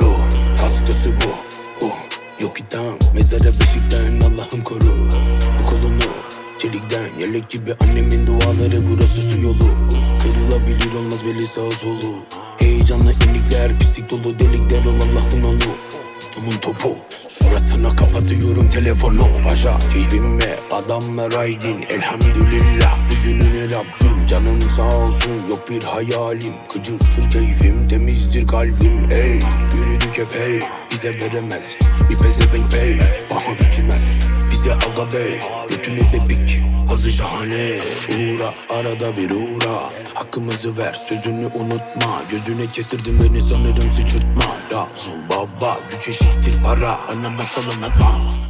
Ruh hastası bu. Oh, Yok idam mezara beşikten Allah'ım koru. Bu kolunu çelikten Yelek gibi annemin duaları. Burası su yolu. Kırılabilir olmaz belli sağ solu. Heyecanla inikler pislik dolu delikler ol Allah'ın oğlu. Tomun topu Suratına kapatıyorum telefonu. Paşa keyfim ve adamlar aydın. Elhamdülillah bugününe Rabbim Canım sağ olsun yok bir hayalim. Gıcırtır keyfim temizdir kalbim Ey yürüdük hep hey Bize veremez bir pezevenk bey Paha biçilmez bize aga bey Götüne de pik hazı şahane Uğra arada bir uğra Hakkımızı ver sözünü unutma Gözüne kestirdin beni sanırım sıçırtma Lazım baba güç eşittir para Bana masal anlatma